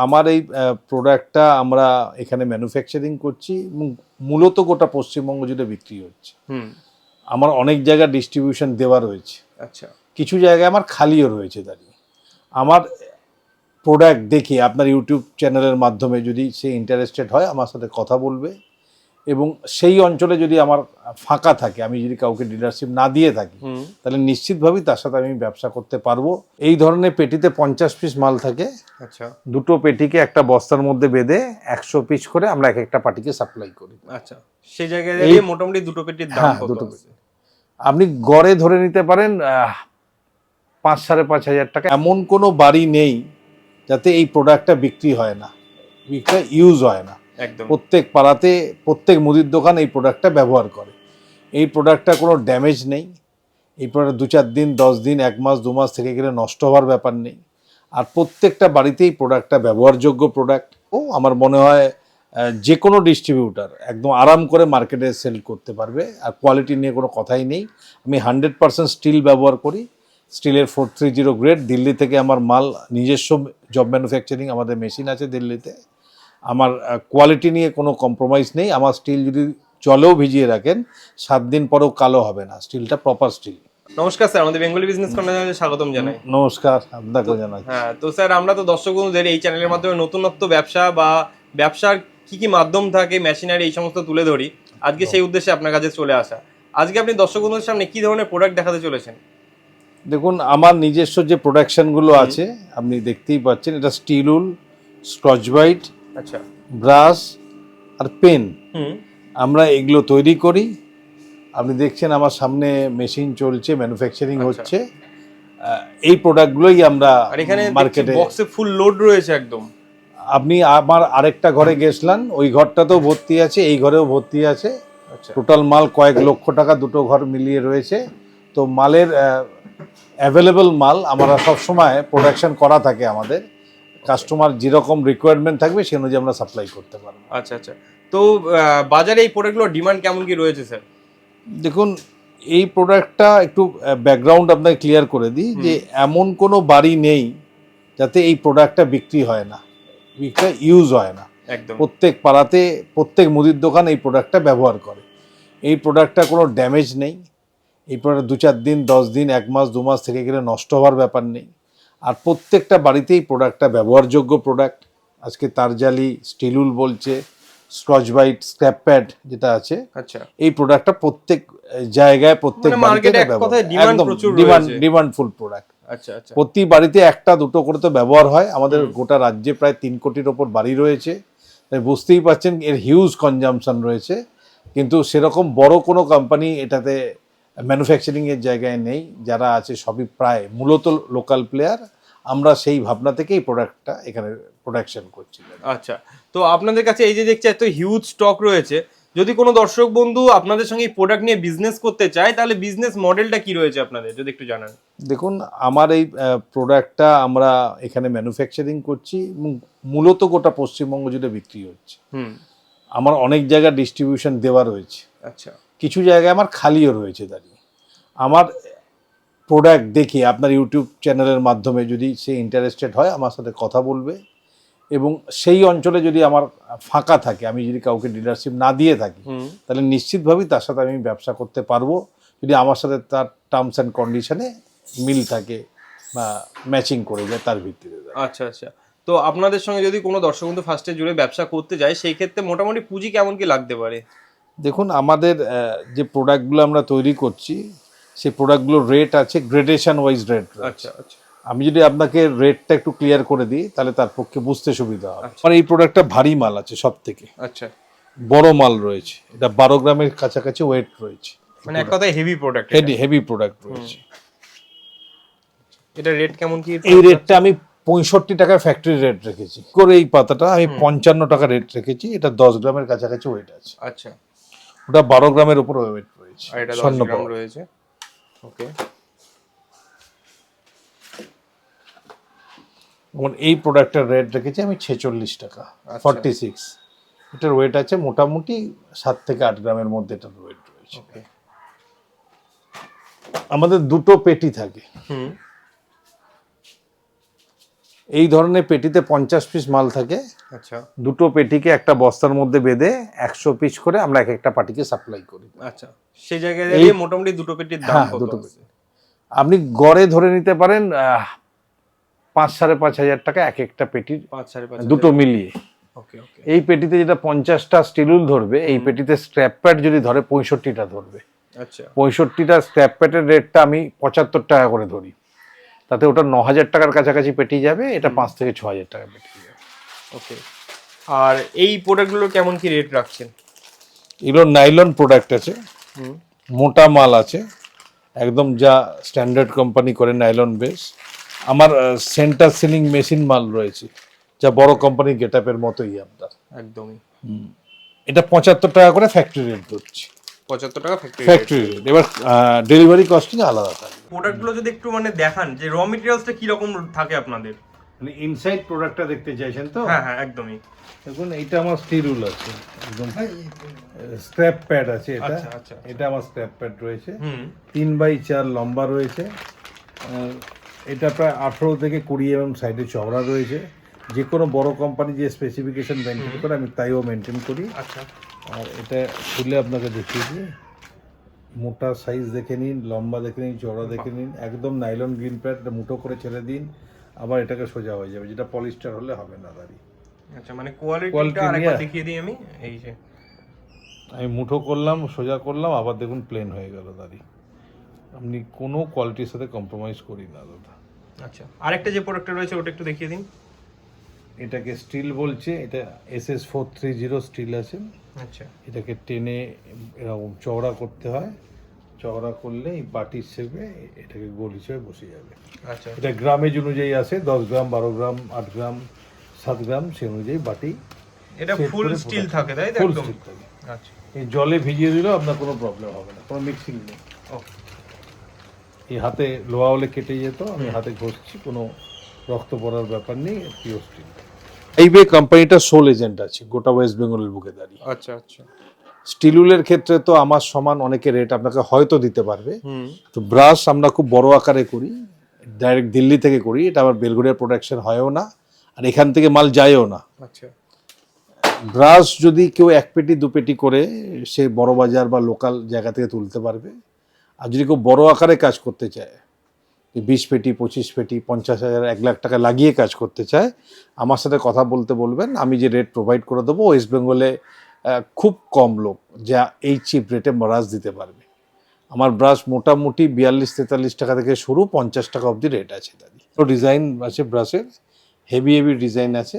আমার এই প্রোডাক্টটা আমরা এখানে ম্যানুফ্যাকচারিং করছি এবং মূলত গোটা পশ্চিমবঙ্গ জুড়ে বিক্রি হচ্ছে। হুম। আমার অনেক জায়গায় ডিস্ট্রিবিউশন দেওয়া রয়েছে। আচ্ছা। কিছু জায়গায় আমার খালিও রয়েছে দাঁড়িয়ে। আমার প্রোডাক্ট দেখে আপনার ইউটিউব চ্যানেলের মাধ্যমে যদি সে ইন্টারেস্টেড হয় আমার সাথে কথা বলবে। এবং সেই অঞ্চলে যদি আমার ফাঁকা থাকে আমি যদি কাউকে ডিলারশিপ না দিয়ে থাকি তাহলে নিশ্চিতভাবেই তার সাথে আমি ব্যবসা করতে পারব। এই ধরনের পেটিতে পঞ্চাশ পিস মাল থাকে। আচ্ছা। দুটো পেটিকে একটা বস্তার মধ্যে বেঁধে একশো পিস করে আমরা এক একটা পার্টিকে সাপ্লাই করি। আচ্ছা। সেই জায়গায় মোটামুটি দুটো পেটির দাম হ্যাঁ, দুটো আপনি গড়ে ধরে নিতে পারেন পাঁচ সাড়ে পাঁচ হাজার টাকা। এমন কোনো বাড়ি নেই যাতে এই প্রোডাক্টটা বিক্রি হয় না বিক্রি ইউজ হয় না। প্রত্যেক পাড়াতে প্রত্যেক মুদির দোকান এই প্রোডাক্টটা ব্যবহার করে। এই প্রোডাক্টটা কোনো ড্যামেজ নেই। এই প্রোডাক্ট দু চার দিন, দশ দিন, এক মাস, দু মাস থেকে গেলে নষ্ট হওয়ার ব্যাপার নেই। আর প্রত্যেকটা বাড়িতেই প্রোডাক্টটা ব্যবহারযোগ্য প্রোডাক্ট ও আমার মনে হয় যে কোনো ডিস্ট্রিবিউটার একদম আরাম করে মার্কেটে সেল করতে পারবে। আর কোয়ালিটি নিয়ে কোনো কথাই নেই। আমি হান্ড্রেড পার্সেন্ট স্টিল ব্যবহার করি। স্টিলের four three zero grade Delhi থেকে আমার মাল নিজস্ব জব ম্যানুফ্যাকচারিং আমাদের মেশিন আছে দিল্লিতে। আমার কোয়ালিটি নিয়ে কোনো কম্প্রোমাইজ নেই। আমার স্টিল যদি জলেও ভিজিয়ে রাখেন সাত দিন পরেও কালো হবে না। স্টিলটা প্রপার স্টিল নমস্কার স্যার আমাদের বেঙ্গলি বিজনেস কর্নারে স্বাগতম জানাই। নমস্কার আপনাকেও জানাই। হ্যাঁ তো স্যার আমরা তো দর্শক বন্ধুদের এই চ্যানেলের মাধ্যমে নতুনত্ব ব্যবসা বা ব্যবসার কি কি মাধ্যম থাকে মেশিনারি এই সমস্ত তুলে ধরি। আজকে সেই উদ্দেশ্যে আপনার কাছে চলে আসা। আজকে আপনি দর্শক বন্ধুদের সামনে কি ধরনের প্রোডাক্ট দেখাতে চলেছেন? দেখুন আমার নিজস্ব যে প্রোডাকশনগুলো আছে আপনি দেখতেই পাচ্ছেন এটা স্টিল উল স্কচ বাইট আচ্ছা। ব্রাশ আর পেন। হুম। আমরা এগুলো তৈরি করি। আপনি দেখছেন আমার সামনে মেশিন চলছে ম্যানুফ্যাকচারিং আচ্ছা। হচ্ছে। এই প্রোডাক্টগুলোই আমরা মার্কেটে বক্সে ফুল লোড রয়েছে একদম। আপনি আমার আরেকটা ঘরে গেছিলেন ওই ঘরটাতেও ভর্তি আছে এই ঘরেও ভর্তি আছে। আচ্ছা। টোটাল মাল কয়েক লক্ষ টাকা দুটো ঘর মিলিয়ে রয়েছে। তো মালের অ্যাভেলেবল মাল আমরা সবসময় প্রোডাকশন করা থাকে আমাদের। কাস্টমার যেরকম রিকোয়ারমেন্ট থাকবে সে অনুযায়ী আমরা সাপ্লাই করতে পারব। আচ্ছা আচ্ছা। তো বাজারে এই প্রোডাক্টগুলোর ডিমান্ড কেমন কি রয়েছে স্যার দেখুন এই প্রোডাক্টটা একটু ব্যাকগ্রাউন্ড আপনাকে ক্লিয়ার করে দিই যে এমন কোনো বাড়ি নেই যাতে এই প্রোডাক্টটা বিক্রি হয় না বিক্রিটা ইউজ হয় না। একদম। প্রত্যেক পাড়াতে প্রত্যেক মুদির দোকান এই প্রোডাক্টটা ব্যবহার করে। এই প্রোডাক্টটা কোনো ড্যামেজ নেই। এই প্রোডাক্ট দু চার দিন দশ দিন এক মাস দু মাস থেকে গেলে নষ্ট হওয়ার ব্যাপার নেই। আর প্রত্যেকটা বাড়িতেই প্রোডাক্টটা ব্যবহারযোগ্য প্রোডাক্ট আজকে তারজালি স্টিলুল বলছে স্কচ বাইট স্ক্র্যাপ প্যাড যেটা আছে আচ্ছা। এই প্রোডাক্টটা প্রত্যেক জায়গায় প্রত্যেক মানে ডিমান্ডফুল প্রোডাক্ট আচ্ছা আচ্ছা। প্রতি বাড়িতে একটা দুটো করে তো ব্যবহার হয়। আমাদের গোটা রাজ্যে প্রায় তিন কোটির ওপর বাড়ি রয়েছে। তাই বুঝতেই পারছেন এর হিউজ কনজামশন রয়েছে। কিন্তু সেরকম বড় কোনো কোম্পানি এটাতে ম্যানুফ্যাকচারিং এর জায়গায় নেই যারা আছে সবই প্রায় মূলত লোকাল প্লেয়ার আমরা সেই ভাবনা থেকেই প্রোডাক্টটা এখানে প্রোডাকশন করছি। আচ্ছা তো আপনাদের কাছে এই যে দেখছি এত হিউজ স্টক রয়েছে যদি কোনো দর্শক বন্ধু আপনাদের সঙ্গে এই প্রোডাক্ট নিয়ে বিজনেস করতে চায় তাহলে বিজনেস মডেলটা কি রয়েছে আপনাদের? যদি একটু জানান। দেখুন আমার এই প্রোডাক্টটা আমরা এখানে ম্যানুফ্যাকচারিং করছি এবং মূলত গোটা পশ্চিমবঙ্গ জুড়ে বিক্রি হচ্ছে। হুম। আমার অনেক জায়গায় ডিস্ট্রিবিউশন দেওয়া রয়েছে। আচ্ছা কিছু জায়গায় আমার খালিও রয়েছে দাঁড়িয়ে। আমার প্রোডাক্ট দেখে আপনার ইউটিউব চ্যানেলের মাধ্যমে যদি সে ইন্টারেস্টেড হয় আমার সাথে কথা বলবে এবং সেই অঞ্চলে যদি আমার ফাঁকা থাকে আমি যদি কাউকে ডিলারশিপ না দিয়ে থাকি তাহলে নিশ্চিতভাবেই তার সাথে আমি ব্যবসা করতে পারব। যদি আমার সাথে তার টার্মস অ্যান্ড কন্ডিশনে মিল থাকে বা ম্যাচিং করে যায় তার ভিত্তিতে আচ্ছা আচ্ছা। তো আপনাদের সঙ্গে যদি কোনো দর্শক বন্ধু ফার্স্টে জুড়ে ব্যবসা করতে যায় সেই ক্ষেত্রে মোটামুটি পুঁজি কেমন কি লাগতে পারে? দেখুন আমাদের যে প্রোডাক্টগুলো আমরা তৈরি করছি সেই প্রোডাক্টগুলোর রেট আছে গ্রেডেশন ওয়াইজ রেট আচ্ছা আচ্ছা। আমি যদি আপনাকে রেটটা একটু ক্লিয়ার করে দিই তাহলে তার পক্ষে বুঝতে সুবিধা হবে। আচ্ছা। আমার এই প্রোডাক্টটা ভারী মাল আছে সব থেকে আচ্ছা। বড় মাল রয়েছে। এটা বারো গ্রামের কাছাকাছি ওয়েট রয়েছে। মানে এক কথায় heavy product heavy heavy product রয়েছে। এটা রেট কেমন কি? এই রেটটা আমি পঁয়ষট্টি টাকা ফ্যাক্টরি রেট রেখেছি। করে এই পাতাটা? আমি পঞ্চান্ন টাকা রেট রেখেছি। এটা দশ গ্রামের কাছাকাছি ওয়েট আছে। আচ্ছা। ওটা বারো গ্রামের উপর ওয়েট রয়েছে স্বর্ণ রয়েছে। ওকে এই প্রোডাক্টের রেট রেখেছি আমি ছেচল্লিশ টাকা আচ্ছা। ফর্টি সিক্স এটার ওয়েট আছে মোটামুটি সাত থেকে আট গ্রামের মধ্যে এটার ওয়েট রয়েছে। ওকে আমাদের দুটো পেটি থাকে। হুম। এই ধরনের পেটিতে পঞ্চাশ পিস মাল থাকে। আচ্ছা। দুটো পেটিকে একটা বস্তার মধ্যে বেঁধে একশো পিস করে আমরা এক একটা পার্টিকে সাপ্লাই করি। আচ্ছা। সেই জায়গায় মোটামুটি দুটো পেটির দাম হ্যাঁ, দুটো আছে? আপনি গড়ে ধরে নিতে পারেন পাঁচ সাড়ে পাঁচ হাজার টাকা এক একটা পেটির দুটো মিলিয়ে। এই পেটিতে যেটা পঞ্চাশটা স্টিলুল ধরবে এই পেটিতে স্ট্র্যাপ প্যাড যদি ধরে পঁয়ষট্টিটা ধরবে। আচ্ছা। পঁয়ষট্টিটা স্ট্র্যাপ প্যাডের রেটটা আমি পঁচাত্তর টাকা করে ধরি। তাতে ওটা ন হাজার টাকার কাছাকাছি পেটি যাবে এটা পাঁচ থেকে ছ হাজার টাকা পেটি যাবে। ওকে। আর এই প্রোডাক্টগুলো কেমন কি রেট রাখছেন? এগুলো নাইলন প্রোডাক্ট আছে। মোটা মাল আছে। একদম যা স্ট্যান্ডার্ড কোম্পানি করে নাইলন বেস। আমার সেন্টার সিলিং মেশিন মাল রয়েছে যা বড় কোম্পানি গেট আপের মতোই আপনার। একদমই। এটা পঁচাত্তর টাকা করে ফ্যাক্টরি রেট ধরছি। পঁচাত্তর টাকা ফ্যাক্টরি ফ্যাক্টরি এবার ডেলিভারি কস্টিং আলাদা থাকবে প্রোডাক্টগুলো যদি একটু মানে দেখান যে র মেটেরিয়ালসটা কি রকম থাকে আপনাদের? মানে ইনসাইড প্রোডাক্টটা দেখতে চাইছেন তো? হ্যাঁ হ্যাঁ একদমই। দেখুন এইটা আমার স্টিরুল আছে একদম। স্ক্র্যাপ প্যাড আছে এটা। আচ্ছা, আচ্ছা, আচ্ছা। এটা আমার স্ক্র্যাপ প্যাড রয়েছে। তিন বাই চার লম্বা রয়েছে। এটা প্রায় আঠেরো থেকে কুড়ি এম সাইডে চওড়া রয়েছে। যে কোনো বড় কোম্পানি যে স্পেসিফিকেশন মেনটেন করে আমি তাইও মেনটেন করি। আচ্ছা। আর এটা খুলে আপনাকে দেখিয়ে দিই। মোটা সাইজ দেখে নিন লম্বা দেখে নিন চওড়া দেখে নিন একদম নাইলন গ্রিন প্যাড মুঠো করে ছেড়ে দিন আবার এটাকে সোজা হয়ে যাবে যেটা পলিস্টার হলে হবে না দাঁড়িয়ে আচ্ছা মানে কোয়ালিটিটা আরেকবার দেখিয়ে দিই আমি এই যে। আমি মুঠো করলাম সোজা করলাম আবার দেখুন প্লেন হয়ে গেল দাঁড়িয়ে আপনি কোনো কোয়ালিটির সাথে কম্প্রোমাইজ করি না দাদা। আচ্ছা আরেকটা যে প্রোডাক্টটা রয়েছে ওটা একটু দেখিয়ে দিন। এটাকে স্টিল বলছে এটা S S four three zero steel আছে। আচ্ছা। এটাকে টেনে এরকম চওড়া করতে হয়। চওড়া করলে এই বাটির শেপে এটাকে গোল হিসেবে বসে যাবে। আচ্ছা। এটা গ্রামেজ অনুযায়ী আছে দশ গ্রাম বারো গ্রাম আট গ্রাম সাত গ্রাম সে অনুযায়ী বাটি এটা ফুল স্টিল থাকে তাই ফুল স্টিল থাকে। আচ্ছা। এই জলে ভিজিয়ে দিলেও আপনার কোনো প্রবলেম হবে না কোনো মিক্সিং নেই। এই হাতে লোহা হলে কেটে যেত আমি হাতে ঘষছি কোনো রক্ত পড়ার ব্যাপার নেই পিওর স্টিল এই বে কোম্পানিটা সোল এজেন্ট আছে গোটা ওয়েস্ট বেঙ্গলের বুকে দাঁড়িয়ে। আচ্ছা আচ্ছা। স্টিলুলের ক্ষেত্রে তো আমার সমান অনেকে রেট আপনাকে হয়তো দিতে পারবে। তো ব্রাশ আমরা খুব বড় আকারে করি ডাইরেক্ট দিল্লি থেকে করি এটা আমার বেলগুড়িয়ার প্রোডাকশন হয়ও না আর এখান থেকে মাল যায়ও না। আচ্ছা। ব্রাশ যদি কেউ এক পেটি দু পেটি করে সে বড় বাজার বা লোকাল জায়গা থেকে তুলতে পারবে। আর যদি কেউ বড় আকারে কাজ করতে চায় বিশ পেটি, পঁচিশ পেটি, পঞ্চাশ হাজার, এক লাখ টাকা লাগিয়ে কাজ করতে চায়, আমার সাথে কথা বলতে বলবেন। আমি যে রেট প্রোভাইড করে দেবো ওয়েস্ট বেঙ্গলে খুব কম লোক যা এই চিপ রেটে ব্রাশ দিতে পারবে। আমার ব্রাশ মোটামুটি বিয়াল্লিশ, তেতাল্লিশ টাকা থেকে শুরু, পঞ্চাশ টাকা অবধি রেট আছে দাদি তো ডিজাইন আছে ব্রাশের হেভি হেভি ডিজাইন আছে।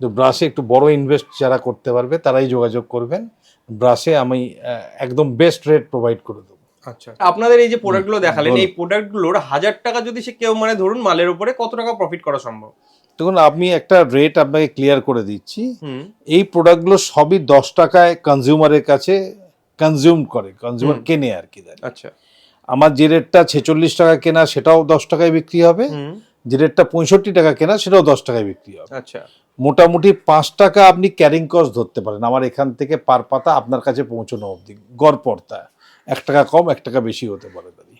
তো ব্রাশে একটু বড় ইনভেস্ট যারা করতে পারবে, তারাই যোগাযোগ করবেন। ব্রাশে আমি একদম বেস্ট রেট প্রোভাইড করে দেবো। আচ্ছা আপনাদের এই যে প্রোডাক্টগুলো দেখালেন বলুন। এই প্রোডাক্টগুলোর হাজার টাকা যদি সে কেউ মানে ধরুন মালের উপরে কত টাকা প্রফিট করা সম্ভব? দেখুন আমি একটা রেট আপনাকে ক্লিয়ার করে দিচ্ছি। এই প্রোডাক্টগুলো সবই দশ টাকায় কনজিউমারের কাছে কনজিউম করে কনজিউমার কেনে আর কি। আচ্ছা। আমার যে রেটটা ছেচল্লিশ টাকা কেনা সেটাও দশ টাকায় বিক্রি হবে। যে রেটটা পঁয়ষট্টি টাকা কেনা সেটাও দশ টাকায় বিক্রি হবে। আচ্ছা। মোটামুটি পাঁচ টাকা আপনি ক্যারিং কস্ট ধরতে পারেন। আমার এখান থেকে পার পাতা আপনার কাছে পৌঁছানো অবধি গড় পড়তা এক টাকা কম এক টাকা বেশি হতে পারে দাদি।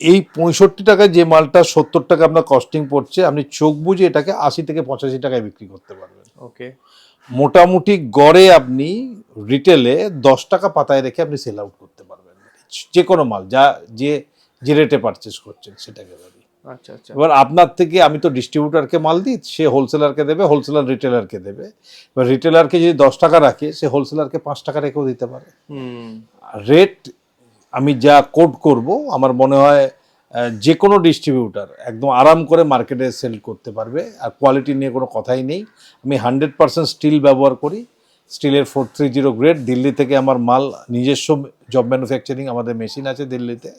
এই পঁয়ষট্টি টাকায় যে মালটা সত্তর টাকা আপনার কস্টিং পড়ছে আপনি চোখ বুঝে এটাকে আশি থেকে পঁচাশি টাকায় বিক্রি করতে পারবেন। ওকে মোটামুটি গড়ে আপনি রিটেলে দশ টাকা পাতায় রেখে আপনি সেল আউট করতে পারবেন। যে কোনো মাল যা যে যে রেটে পারচেস করছেন সেটাকে দাঁড়িয়ে আচ্ছা আচ্ছা। এবার আপনার থেকে আমি তো ডিস্ট্রিবিউটারকে মাল দিই সে হোলসেলারকে দেবে হোলসেলার রিটেলারকে দেবে। এবার রিটেলারকে যদি দশ টাকা রাখে সে হোলসেলারকে পাঁচ টাকা রেখেও দিতে পারে। রেট আমি যা কোড করব, আমার মনে হয় যে কোনো ডিস্ট্রিবিউটার একদম আরাম করে মার্কেটে সেল করতে পারবে, আর কোয়ালিটি নিয়ে কোনো কথাই নেই। আমি হান্ড্রেড পার্সেন্ট স্টিল ব্যবহার করি স্টিলের four three zero grade Delhi থেকে আমার মাল নিজস্ব জব ম্যানুফ্যাকচারিং আমাদের মেশিন আছে দিল্লিতে।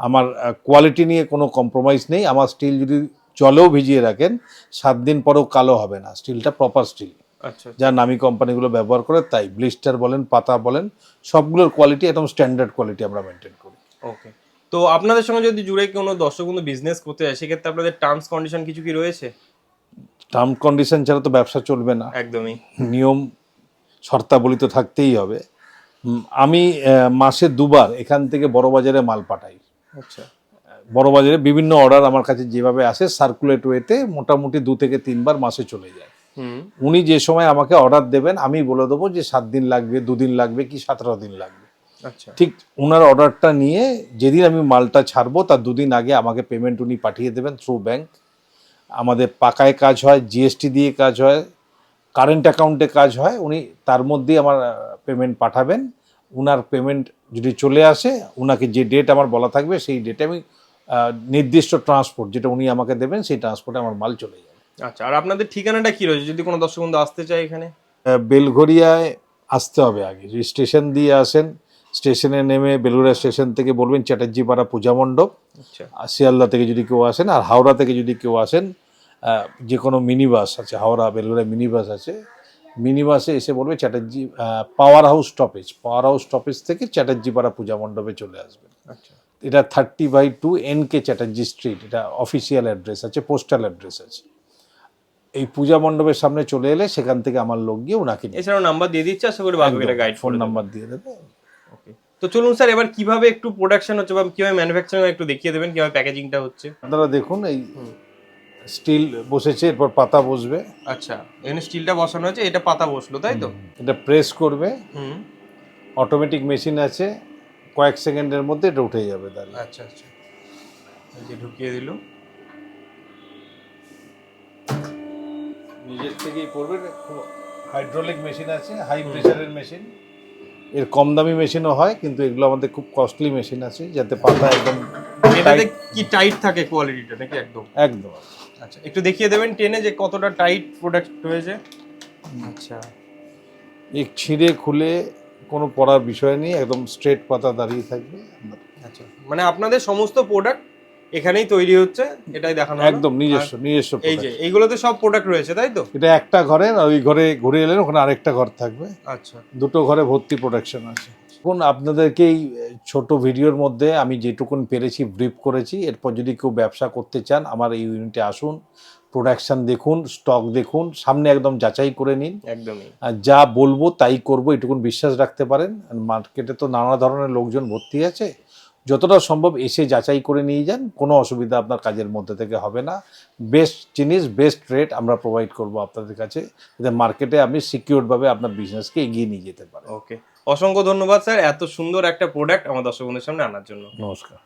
আমার কোয়ালিটি নিয়ে কোনো কম্প্রোমাইজ নেই, আমার স্টিল যদি জলেও ভিজিয়ে রাখেন, সাত দিন পরেও কালো হবে না স্টিলটা প্রপার স্টিল যা নামি কোম্পানিগুলো ব্যবহার করে তাই ব্লিস্টার বলেন পাতা বলেন সবগুলোর কোয়ালিটি একদম স্ট্যান্ডার্ড কোয়ালিটি আমরা মেনটেন করি। ওকে তো আপনাদের সঙ্গে যদি জুড়ে কোনো দর্শক বিজনেস করতে যায় সেক্ষেত্রে আপনাদের টার্মস কন্ডিশন কিছু কি রয়েছে? টার্ম কন্ডিশন ছাড়া তো ব্যবসা চলবে না। একদমই। নিয়ম শর্তাবলী তো থাকতেই হবে। আমি মাসে দুবার এখান থেকে বড় বাজারে মাল পাঠাই। আচ্ছা। বড়বাজারে বিভিন্ন অর্ডার আমার কাছে যেভাবে আসে সার্কুলেট ওয়েতে মোটামুটি দু থেকে তিনবার মাসে চলে যায়। উনি যে সময় আমাকে অর্ডার দেবেন আমি বলে দেবো যে সাত দিন লাগবে দুদিন লাগবে কি সতেরো দিন লাগবে। আচ্ছা। ঠিক ওনার অর্ডারটা নিয়ে যেদিন আমি মালটা ছাড়বো তার দুদিন আগে আমাকে পেমেন্ট উনি পাঠিয়ে দেবেন থ্রু ব্যাংক আমাদের পাকায় কাজ হয় জিএসটি দিয়ে কাজ হয় কারেন্ট অ্যাকাউন্টে কাজ হয় উনি তার মধ্যেই আমার পেমেন্ট পাঠাবেন। উনার পেমেন্ট যদি চলে আসে ওনাকে যে ডেট আমার বলা থাকবে সেই ডেটে আমি নির্দিষ্ট ট্রান্সপোর্ট যেটা উনি আমাকে দেবেন সেই ট্রান্সপোর্টে আমার মাল চলে যাবে আচ্ছা আর আপনাদের ঠিকানাটা কি রয়েছে? যদি কোনো দর্শক বন্ধু আসতে চায় এখানে? বেলঘরিয়ায় আসতে হবে আগে। যদি স্টেশন দিয়ে আসেন স্টেশনে নেমে বেলঘরিয়া স্টেশন থেকে বলবেন চ্যাটার্জিপাড়া পূজা মণ্ডপ। আচ্ছা। আর শিয়ালদা থেকে যদি কেউ আসেন আর হাওড়া থেকে যদি কেউ আসেন যে কোনো মিনি বাস আছে হাওড়া বেলঘরিয়া মিনি বাস আছে মিনি বাসে এসে বলবে Chatterjee power house stoppage power house stoppage থেকে চ্যাটার্জিপাড়া পূজা মণ্ডপে চলে আসবেন। আচ্ছা। এটা thirty by two N K Chatterjee street এটা অফিসিয়াল অ্যাড্রেস আছে পোস্টাল অ্যাড্রেস আছে। এই পূজা মণ্ডপের সামনে চলে এলে সেখান থেকে আমার লোক গিয়ে ওনাকে নিয়ে এছাড়াও নাম্বার দিয়ে দিচ্ছে আশা করি বাকিটা গাইড ফোন নাম্বার দিয়ে দেবে। ওকে তো চলুন স্যার এবার কীভাবে একটু প্রোডাকশন হচ্ছে বা কীভাবে ম্যানুফ্যাকচারিং একটু দেখিয়ে দেবেন কীভাবে প্যাকেজিংটা হচ্ছে। আপনারা দেখুন এই স্টিল বসেছে এরপর পাতা বসবে। আচ্ছা এখানে স্টিলটা বসানো হয়েছে এটা পাতা বসল তাই তো? এটা প্রেস করবে। হুম। অটোমেটিক মেশিন আছে কয়েক সেকেন্ডের মধ্যে এটা উঠে যাবে তাহলে। আচ্ছা আচ্ছা। ঢুকিয়ে দিল। নিজের থেকেই করবে হাইড্রোলিক মেশিন আছে হাই প্রেসারের মেশিন এর কম দামি মেশিনও হয় কিন্তু এগুলো আমাদের খুব কস্টলি মেশিন আছে যাতে পাতা একদম এটাতে কি টাইট থাকে কোয়ালিটিটা নাকি একদম? একদম। আচ্ছা একটু দেখিয়ে দেবেন টেনে যে কতটা টাইট প্রোডাক্ট হয়েছে। আচ্ছা। এই ছিঁড়ে খুলে কোনো পড়ার বিষয় নেই একদম স্ট্রেট পাতা দাঁড়িয়ে থাকবে। আচ্ছা। মানে আপনাদের সমস্ত প্রোডাক্ট এখানেই তৈরি হচ্ছে এটাই দেখানো একদম নিজস্ব নিজস্ব এই যে এইগুলোতে সব প্রোডাক্ট রয়েছে তাই তো? এটা একটা ঘরে ওই ঘরে ঘুরে এলেন ওখানে আরেকটা ঘর থাকবে। আচ্ছা। দুটো ঘরে ভর্তি প্রোডাকশন আছে। এখন আপনাদেরকে এই ছোট ভিডিওর মধ্যে আমি যেটুকুন পেরেছি ব্রিফ করেছি। এরপর যদি কেউ ব্যবসা করতে চান আমার এই ইউনিটে আসুন প্রোডাকশন দেখুন স্টক দেখুন সামনে একদম যাচাই করে নিন। একদমই। আর যা বলব তাই করব এটুকুন বিশ্বাস রাখতে পারেন। মার্কেটে তো নানা ধরনের লোকজন ভর্তি আছে। যতটা সম্ভব এসে যাচাই করে নিয়ে যান। কোনো অসুবিধা আপনার কাজের মধ্যে থেকে হবে না। বেস্ট জিনিস বেস্ট রেট আমরা প্রোভাইড করব আপনাদের কাছে। যাতে মার্কেটে আপনি সিকিউরভাবে আপনার বিজনেসকে এগিয়ে নিয়ে যেতে পারেন। ওকে অসংখ্য ধন্যবাদ স্যার এত সুন্দর একটা প্রোডাক্ট আমার দর্শক বন্ধুর সামনে আনার জন্য। নমস্কার।